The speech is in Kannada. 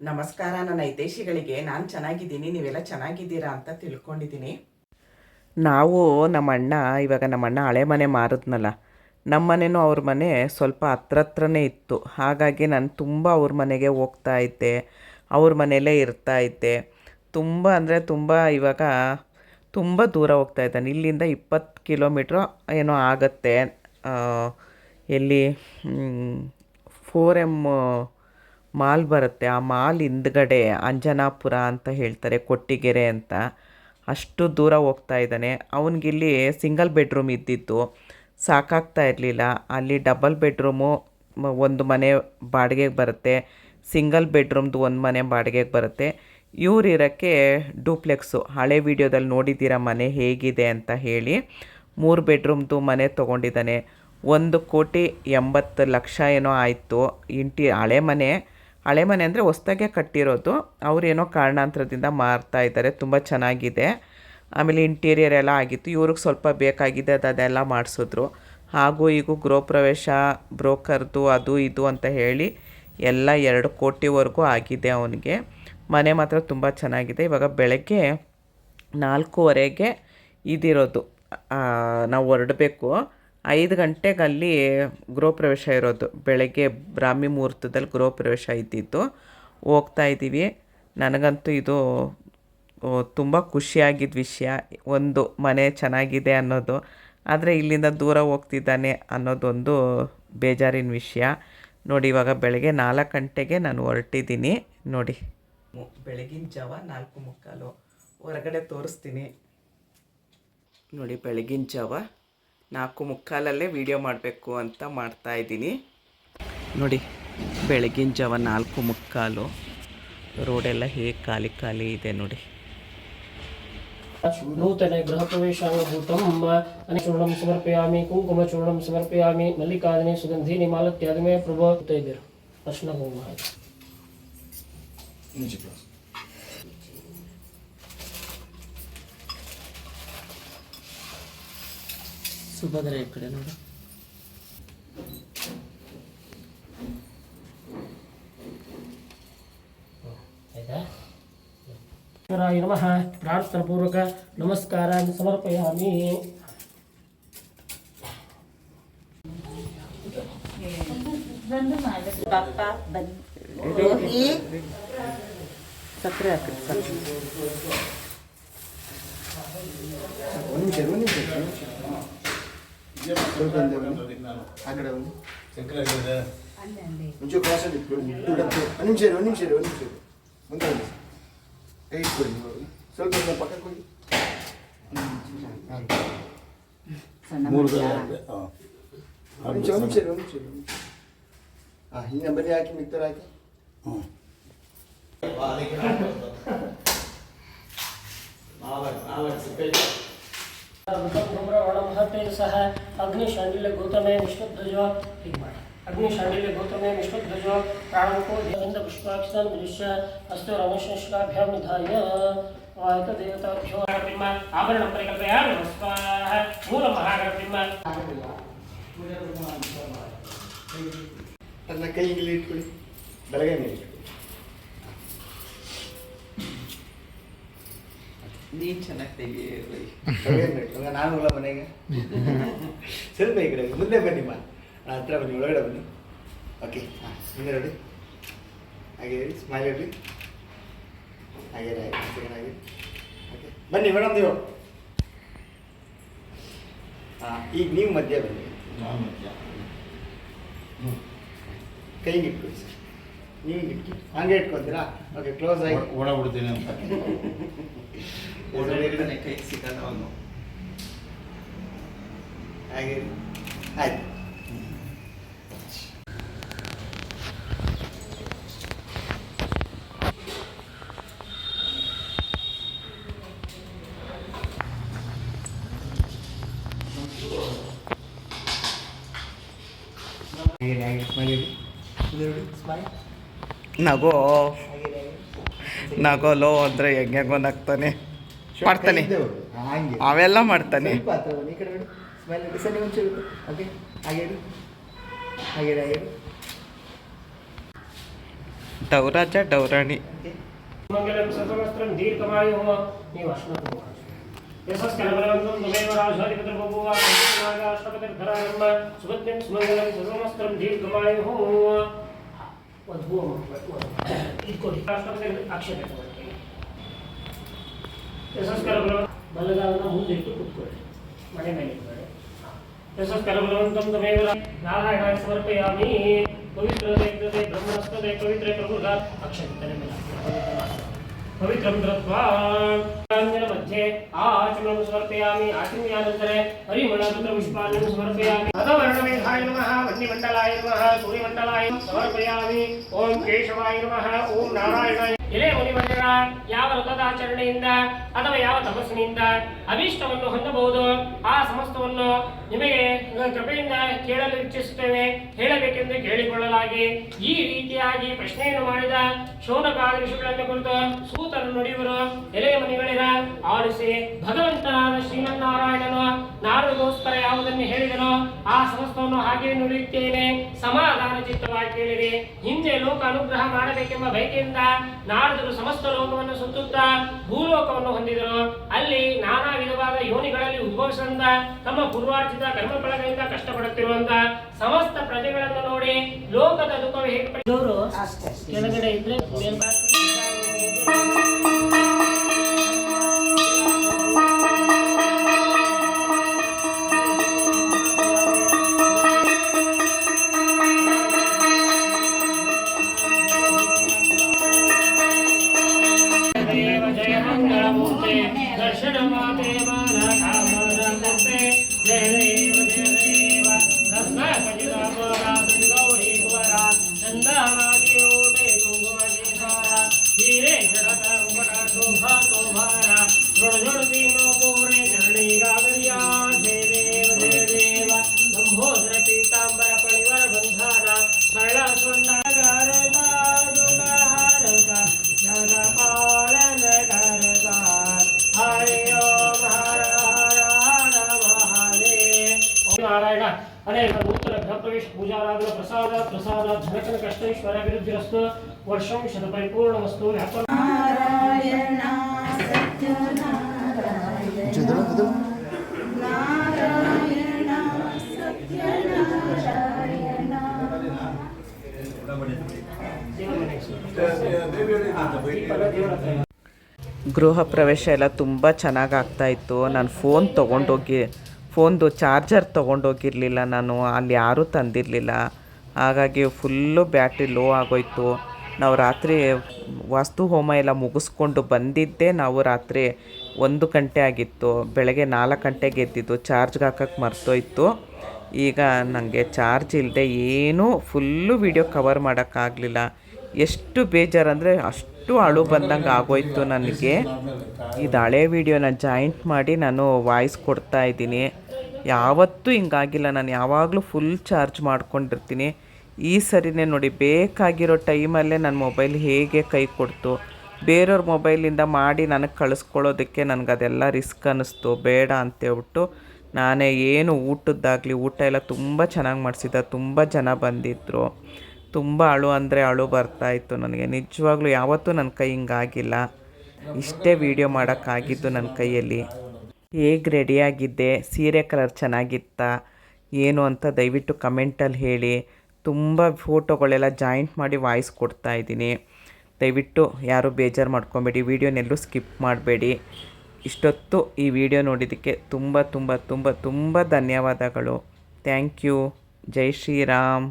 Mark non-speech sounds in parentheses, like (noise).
ನಮಸ್ಕಾರ, ನನ್ನ ಹಿತೈಷಿಗಳಿಗೆ. ನಾನು ಚೆನ್ನಾಗಿದ್ದೀನಿ, ನೀವೆಲ್ಲ ಚೆನ್ನಾಗಿದ್ದೀರಾ ಅಂತ ತಿಳ್ಕೊಂಡಿದ್ದೀನಿ. ನಾವು ನಮ್ಮ ಅಣ್ಣ ಇವಾಗ ನಮ್ಮ ಅಣ್ಣ ಹಳೆ ಮನೆ ಮಾರಿದ್ನಲ್ಲ ನಮ್ಮ ಮನೇನು ಅವ್ರ ಮನೆ ಸ್ವಲ್ಪ ಹತ್ರ ಹತ್ರನೇ ಇತ್ತು. ಹಾಗಾಗಿ ನಾನು ತುಂಬ ಅವ್ರ ಮನೆಗೆ ಹೋಗ್ತಾ ಇದ್ದೆ, ಅವ್ರ ಮನೆಯಲ್ಲೇ ಇರ್ತಾ ಇದ್ದೆ. ತುಂಬ ಅಂದರೆ ತುಂಬ ಇವಾಗ ತುಂಬ ದೂರ ಹೋಗ್ತಾ ಇದ್ದಾನೆ. ಇಲ್ಲಿಂದ ಇಪ್ಪತ್ತು ಕಿಲೋಮೀಟ್ರ್ ಏನೋ ಆಗುತ್ತೆ. ಎಲ್ಲಿ ಫೋರ್ ಎಂ ಮಾಲ್ ಬರುತ್ತೆ. ಆ ಮಾಲ್ ಹಿಂದ್ಗಡೆ ಅಂಜನಾಪುರ ಅಂತ ಹೇಳ್ತಾರೆ, ಕೊಟ್ಟಿಗೆರೆ ಅಂತ. ಅಷ್ಟು ದೂರ ಹೋಗ್ತಾ ಇದ್ದಾನೆ. ಅವನಿಗಿಲ್ಲಿ ಸಿಂಗಲ್ ಬೆಡ್ರೂಮ್ ಇದ್ದಿತ್ತು ಸಾಕಾಗ್ತಾ ಇರಲಿಲ್ಲ. ಅಲ್ಲಿ ಡಬಲ್ ಬೆಡ್ರೂಮು ಒಂದು ಮನೆ ಬಾಡಿಗೆಗೆ ಬರುತ್ತೆ ಸಿಂಗಲ್ ಬೆಡ್ರೂಮ್ದು ಒಂದು ಮನೆ ಬಾಡಿಗೆಗೆ ಬರುತ್ತೆ. ಇವ್ರು ಇರೋಕ್ಕೆ ಡೂಪ್ಲೆಕ್ಸು. ಹಳೆ ವಿಡಿಯೋದಲ್ಲಿ ನೋಡಿದ್ದೀರ ಮನೆ ಹೇಗಿದೆ ಅಂತ ಹೇಳಿ ಮೂರು ಬೆಡ್ರೂಮ್ದು ಮನೆ ತೊಗೊಂಡಿದ್ದಾನೆ. ಒಂದು ಕೋಟಿ ಎಂಬತ್ತು ಲಕ್ಷ ಏನೋ ಆಯಿತು. ಇಂಟಿ ಹಳೆ ಮನೆ. ಹಳೆ ಮನೆ ಅಂದರೆ ಹೊಸ್ದಾಗೆ ಕಟ್ಟಿರೋದು. ಅವರೇನೋ ಕಾರಣಾಂತರದಿಂದ ಮಾರ್ತಾ ಇದ್ದಾರೆ. ತುಂಬ ಚೆನ್ನಾಗಿದೆ. ಆಮೇಲೆ ಇಂಟೀರಿಯರ್ ಎಲ್ಲ ಆಗಿತ್ತು. ಇವ್ರಿಗೆ ಸ್ವಲ್ಪ ಬೇಕಾಗಿದೆ ಅದು ಅದೆಲ್ಲ ಮಾಡಿಸಿದ್ರು. ಹಾಗೂ ಈಗ ಗೃಹ ಪ್ರವೇಶ, ಬ್ರೋಕರ್ದು ಅದು ಇದು ಅಂತ ಹೇಳಿ ಎಲ್ಲ ಎರಡು ಕೋಟಿವರೆಗೂ ಆಗಿದೆ ಅವನಿಗೆ. ಮನೆ ಮಾತ್ರ ತುಂಬ ಚೆನ್ನಾಗಿದೆ. ಇವಾಗ ಬೆಳಗ್ಗೆ ನಾಲ್ಕೂವರೆಗೆ ಇದಿರೋದು. ನಾವು ಹೊರಡಬೇಕು. ಐದು ಗಂಟೆಗೆ ಅಲ್ಲಿ ಗೃಹ ಪ್ರವೇಶ ಇರೋದು. ಬೆಳಗ್ಗೆ ಬ್ರಾಹ್ಮಿ ಮುಹೂರ್ತದಲ್ಲಿ ಗೃಹಪ್ರವೇಶ ಇದ್ದಿದ್ದು. ಹೋಗ್ತಾ ಇದ್ದೀವಿ. ನನಗಂತೂ ಇದು ತುಂಬ ಖುಷಿಯಾಗಿದ್ದ ವಿಷಯ. ಒಂದು ಮನೆ ಚೆನ್ನಾಗಿದೆ ಅನ್ನೋದು. ಆದರೆ ಇಲ್ಲಿಂದ ದೂರ ಹೋಗ್ತಿದ್ದಾನೆ ಅನ್ನೋದೊಂದು ಬೇಜಾರಿನ ವಿಷಯ. ನೋಡಿ, ಇವಾಗ ಬೆಳಗ್ಗೆ ನಾಲ್ಕು ಗಂಟೆಗೆ ನಾನು ಹೊರಟಿದ್ದೀನಿ. ನೋಡಿ. ಬೆಳಗಿನ ಜಾವ ನಾಲ್ಕು ಮುಕ್ಕಾಲು. ಹೊರಗಡೆ ತೋರಿಸ್ತೀನಿ. ನೋಡಿ, ಬೆಳಗಿನ ಜಾವ ನಾಲ್ಕು ಮುಕ್ಕಾಲಲ್ಲೇ ವೀಡಿಯೋ ಮಾಡಬೇಕು ಅಂತ ಮಾಡ್ತಾ ಇದ್ದೀನಿ. ನೋಡಿ ಬೆಳಗಿನ ಜಾವ ನಾಲ್ಕು ಮುಕ್ಕಾಲು. ರೋಡೆಲ್ಲ ಹೇಗೆ ಖಾಲಿ ಖಾಲಿ ಇದೆ ನೋಡಿ. ನೂತನೆ ಗೃಹ ಪ್ರವೇಶಾಂಗಭೂತಂ ಚೂರ್ಣಂ ಸಮರ್ಪಯಾಮಿ ಕುಂಕುಮಚೂರ್ಣಂ ಸಮರ್ಪಯಾಮಿ ಮಲ್ಲಿಕಾದನೆ ಸುಗಂಧಿ ನಿಮಾಲತ್ಯಾದಮೇ ಪ್ರಭಾವ ಇದ್ದೀರು. ಅರ್ಶನ ಕುಂಕುಮ ಸುಭದ್ರ ಈ ಕಡೆ ನೋಡು. ಈಶ್ವರಾಯ ನಮಃ. ಪ್ರಾರ್ಥನಾಪೂರ್ವಕ ನಮಸ್ಕಾರ ಸಮರ್ಪಯಾಮಿ. ಸಕ್ಕರೆ ಹಾಕಿ ಸಕ್ಕರೆ. ಒಂದು ನಿಮಿಷ ಒಂದು ನಿಮಿಷ ಒಂದು ನಿಮಿಷ. ಸ್ವಲ್ಪ ಹಿಂದೆ ಬನ್ನಿ. ಆ ಕಡೆ ಬನ್ನಿ. ಒಂಚೂರು ಕ್ರಾಸಲ್ಲಿ ಇಟ್ಕೊಳ್ಳಿ. ಒಂದು ಡಬ್ಬು. ಒಂದು ನಿಮಿಷ ಇರಿ, ಒಂದು ನಿಮಿಷ ಇರಿ, ಒಂದು ನಿಮಿಷ ಇರಿ. ಮುಂದೆ ಬನ್ನಿ. ಕೈ ಇಟ್ಕೊಳ್ಳಿ ನೀವು. ಸ್ವಲ್ಪ ಹಿಂದೆ ಪಕ್ಕಕ್ಕೆ ಹೋಗಿ ಮೂರು ಒಂದು ನಿಮಿಷ ಒಂದು ನಿಮಿಷ ಇರಿ, ಒಂದು ನಿಮಿಷ ಇರಿ, ಒಂದು ನಿಮಿಷ. ಹಾ ಹಿಂದೆ ಬನ್ನಿ ಹಾಕಿ ಮಿಕ್ತರ್ ಹಾಕಿ ಮಹತ್ತೇ ಸಹ ಅಗ್ನಿಶಾಂಡಿಲ್ಯ ಗೌತಮೇ ವಿಶ್ವಧ್ವಜ ಹೀಗೆ ಮಾಡಿ ಅಗ್ನಿಶಾಂಡಿಲ್ಯ ಗೌತಮೇ ವಿಶ್ವಧ್ವಜ ಪ್ರಾಣಂಕೋ ದೇಹದಿಂದ ಪುಷ್ಪಾಕ್ಷಾನ್ ವಿದುಷ್ಯ ಅಸ್ತು ರಮೇಶನಿಷ್ಕಾಭ್ಯಾಂ ನಿಧಾಯ ವಾಯುತ ದೇವತಾಭ್ಯೋ ಬಿಂಬ ಆಭರಣ ಪರಿಕಲ್ಪಯಾಮಿ ಸ್ವಾಹ ಮೂಲ ಮಹಾಗಣಬಿಂಬ ಅದನ್ನ ಕೈಗೆ ಇಟ್ಕೊಳ್ಳಿ ಬೆಳಗ್ಗೆ ಮೇಲೆ ನೀನು ಚೆನ್ನಾಗಿ ತೆಗಿ ನಾನು ಇಲ್ಲ ಮನೆಗೆ? ಸ್ವಲ್ಪ ಈ ಕಡೆ ಮುಂದೆ ಬನ್ನಿ ಮಾ ನಾನು ಹತ್ರ ಬನ್ನಿ ಒಳಗಡೆ ಬನ್ನಿ. ಓಕೆ ಹಾಂ ಮುಂದೆ ನೋಡಿ. ಹಾಗೆ ಹೇಳಿ ಸ್ಮೈಲ್ ಹೇಳಿ ಹಾಗೆ ಸೆಕೆಂಡ್ ಹಾಗೆ ಓಕೆ ಬನ್ನಿ ಮೇಡಮ್ ನೀವು ಹಾಂ ಈಗ ನೀವು ಮಧ್ಯ ಬನ್ನಿ. ಕೈಗೆ ಇಟ್ಕೊಳ್ಳಿ ಸರ್. ನೀವು ಇಟ್ಕಿ ಹಂಗೆ ಇಟ್ಕೊತೀರಾ ಓಕೆ ಕ್ಲೋಸ್ ಆಗಿ. ಒಳ ಬಿಡ್ತೀನಿ ಅಂತ. (laughs) ಒಳ್ಳೆ ಕೈ ಸಿಗಲ್ಲ ಅವನು. ಹಾಗೆ. ಆಯ್ತು. ಸ್ಮೈಲ್ ನಗೋ ಲೋ ಅಂದ್ರೆ ಹೆಂಗೆ ನಗ್ತಾನೆ. ಮಾಡ್ತಾನೆ. ಅವೆಲ್ಲ ಮಾಡ್ತಾನೆ. ಡೌರಾಜ ಡೌರಾಣಿ. ಮಂಗಲಂ तसंच करा बरोबर बलगावना होऊन देखील खूप कडे म्हणे नाही तसंच करा बरोबर तम तमेव नारायणाय समर्पयामी पवित्र दैवते ब्रह्मस्तदे पवित्रे प्रभुर्गात अक्षंतने मिला पवित्रं कृत्वा मध्ये आचमनं समर्पयामि आचम्यानन्तरे हरिमणपुत्र पुष्पाणं समर्पयामि अधवर्णमेघाय नमः। वह्निमण्डलाय नमः सूर्यमण्डलाय समर्पयामि ॐ ಯಾವ ವ್ರತದಾಚರಣೆಯಿಂದ ಅಥವಾ ಯಾವ ತಪಸ್ಸಿನಿಂದ ಅಭೀಷ್ಟವನ್ನು ಹೊಂದಬಹುದು. ಆ ಸಮಸ್ತವನ್ನು ನಿಮಗೆ ಕೃಪೆಯಿಂದ ಕೇಳಲು ಇಚ್ಛಿಸುತ್ತೇವೆ. ಹೇಳಬೇಕೆಂದು ಕೇಳಿಕೊಳ್ಳಲಾಗಿ. ಈ ರೀತಿಯಾಗಿ ಪ್ರಶ್ನೆಯನ್ನು ಮಾಡಿದ ಶೋಧಕಾದ ವಿಷಯಗಳನ್ನು ಕುರಿತು ಸೂತರು ನುಡಿಯುವರು ಎಲೆಯ ಮನೆಗಳಿರ ಆರಿಸಿ ಭಗವಂತನಾದ ಶ್ರೀಮನ್ನಾರಾಯಣನು ನಾರದಗೋಸ್ಕರ ಯಾವುದನ್ನು ಹೇಳಿದನೋ ಆ ಸಮಸ್ತವನ್ನು ಹಾಗೆ ನುಡಿಯುತ್ತೇನೆ. ಸಮಾಧಾನ ಚಿತ್ತವಾಗಿ ಕೇಳಿರಿ. ಹಿಂದೆ ಲೋಕ ಅನುಗ್ರಹ ಮಾಡಬೇಕೆಂಬ ಬಯಕೆಯಿಂದ ನಾರದರು ಸಮಸ್ತ ಲೋಕವನ್ನು ಸುತ್ತುತ್ತಾ ಭೂಲೋಕವನ್ನು ಹೊಂದಿದರು. ಅಲ್ಲಿ ನಾನಾ ವಿಧವಾದ ಯೋನಿಗಳಲ್ಲಿ ಉದ್ಭವಿಸಿದ ತಮ್ಮ ಪೂರ್ವಾರ್ಜಿತ ಕರ್ಮಫಲಗಳಿಂದ ಕಷ್ಟಪಡುತ್ತಿರುವಂತ ಸಮಸ್ತ ಪ್ರಜೆಗಳನ್ನು ನೋಡಿ ಲೋಕದ ದುಃಖವು ಹೇಗೆ ಕೆಳಗಡೆ ಇದ್ರೆ ಧನಕನ ಕಷ್ಟೇಶ್ವರ ವಿರುದ್ಧರಸ್ತು ವರ್ಷಂ ಶತ ಪರಿಪೂರ್ಣಮಸ್ತು ವ್ಯಾಪಾರ. ನಾರಾಯಣ ಸತ್ಯನಾರಾಯಣ. ನಾರಾಯಣ ಸತ್ಯನಾರಾಯಣ. ಗೃಹ ಪ್ರವೇಶ ಎಲ್ಲ ತುಂಬ ಚೆನ್ನಾಗಿ ಆಗ್ತಾಯಿತ್ತು ನಾನು ಫೋನ್ ತೊಗೊಂಡೋಗಿ ಫೋನ್ದು ಚಾರ್ಜರ್ ತೊಗೊಂಡೋಗಿರಲಿಲ್ಲ ನಾನು. ಅಲ್ಲಿ ಯಾರೂ ತಂದಿರಲಿಲ್ಲ. ಹಾಗಾಗಿ ಫುಲ್ಲು ಬ್ಯಾಟ್ರಿ ಲೋ ಆಗೋಯ್ತು. ನಾವು ರಾತ್ರಿ ವಾಸ್ತು ಹೋಮ ಎಲ್ಲ ಮುಗಿಸ್ಕೊಂಡು ಬಂದಿದ್ದೇ ನಾವು ರಾತ್ರಿ ಒಂದು ಗಂಟೆ ಆಗಿತ್ತು. ಬೆಳಗ್ಗೆ ನಾಲ್ಕು ಗಂಟೆಗೆ ಎದ್ದಿದ್ದು, ಚಾರ್ಜ್ಗೆ ಹಾಕಕ್ಕೆ ಮರ್ತೋಯ್ತು. ಈಗ ನನಗೆ ಚಾರ್ಜ್ ಇಲ್ಲದೆ ಏನೂ ಫುಲ್ಲು ವಿಡಿಯೋ ಕವರ್ ಮಾಡೋಕ್ಕಾಗಲಿಲ್ಲ. ಎಷ್ಟು ಬೇಜಾರಂದರೆ ಅಷ್ಟು ಅಳು ಬಂದಂಗೆ ಆಗೋಯ್ತು ನನಗೆ. ಇದು ಹಳೆ ವಿಡಿಯೋನ ಜಾಯಿಂಟ್ ಮಾಡಿ ನಾನು ವಾಯ್ಸ್ ಕೊಡ್ತಾ ಇದ್ದೀನಿ. ಯಾವತ್ತೂ ಹಿಂಗಾಗಿಲ್ಲ. ನಾನು ಯಾವಾಗಲೂ ಫುಲ್ ಚಾರ್ಜ್ ಮಾಡ್ಕೊಂಡಿರ್ತೀನಿ. ಈ ಸರಿನೇ ನೋಡಿ, ಬೇಕಾಗಿರೋ ಟೈಮಲ್ಲೇ ನನ್ನ ಮೊಬೈಲ್ ಹೇಗೆ ಕೈ ಕೊಡ್ತು? ಬೇರೆಯವ್ರ ಮೊಬೈಲಿಂದ ಮಾಡಿ ನನಗೆ ಕಳಿಸ್ಕೊಳ್ಳೋದಕ್ಕೆ ನನಗೆ ಅದೆಲ್ಲ ರಿಸ್ಕ್ ಅನ್ನಿಸ್ತು. ಬೇಡ ಅಂತೇಳ್ಬಿಟ್ಟು ನಾನೇ ಏನು ಊಟದ್ದಾಗಲಿ, ಊಟ ಎಲ್ಲ ತುಂಬ ಚೆನ್ನಾಗಿ ಮಾಡಿಸಿದ್ದ. ತುಂಬ ಜನ ಬಂದಿದ್ದರು ತುಂಬ ಅಳು ಅಂದರೆ ಅಳು ಬರ್ತಾಯಿತ್ತು ನನಗೆ. ನಿಜವಾಗ್ಲೂ ಯಾವತ್ತೂ ನನ್ನ ಕೈ ಹಿಂಗಾಗಿಲ್ಲ. ಇಷ್ಟೇ ವೀಡಿಯೋ ಮಾಡೋಕ್ಕಾಗಿದ್ದು ನನ್ನ ಕೈಯಲ್ಲಿ. ಹೇಗೆ ರೆಡಿಯಾಗಿದ್ದೆ ಸೀರೆ ಕಲರ್ ಚೆನ್ನಾಗಿತ್ತಾ, ಏನು ಅಂತ ದಯವಿಟ್ಟು ಕಮೆಂಟಲ್ಲಿ ಹೇಳಿ. ತುಂಬ ಫೋಟೋಗಳೆಲ್ಲ ಜಾಯಿಂಟ್ ಮಾಡಿ ವಾಯ್ಸ್ ಕೊಡ್ತಾ ಇದ್ದೀನಿ. ದಯವಿಟ್ಟು ಯಾರೂ ಬೇಜಾರು ಮಾಡ್ಕೊಬೇಡಿ, ವೀಡಿಯೋನೆಲ್ಲೂ ಸ್ಕಿಪ್ ಮಾಡಬೇಡಿ. ಇಷ್ಟೊತ್ತು ಈ ವಿಡಿಯೋ ನೋಡಿದ್ದಕ್ಕೆ ತುಂಬ ತುಂಬ ತುಂಬ ತುಂಬ ಧನ್ಯವಾದಗಳು. ಥ್ಯಾಂಕ್ ಯು ಜೈ ಶ್ರೀರಾಮ್.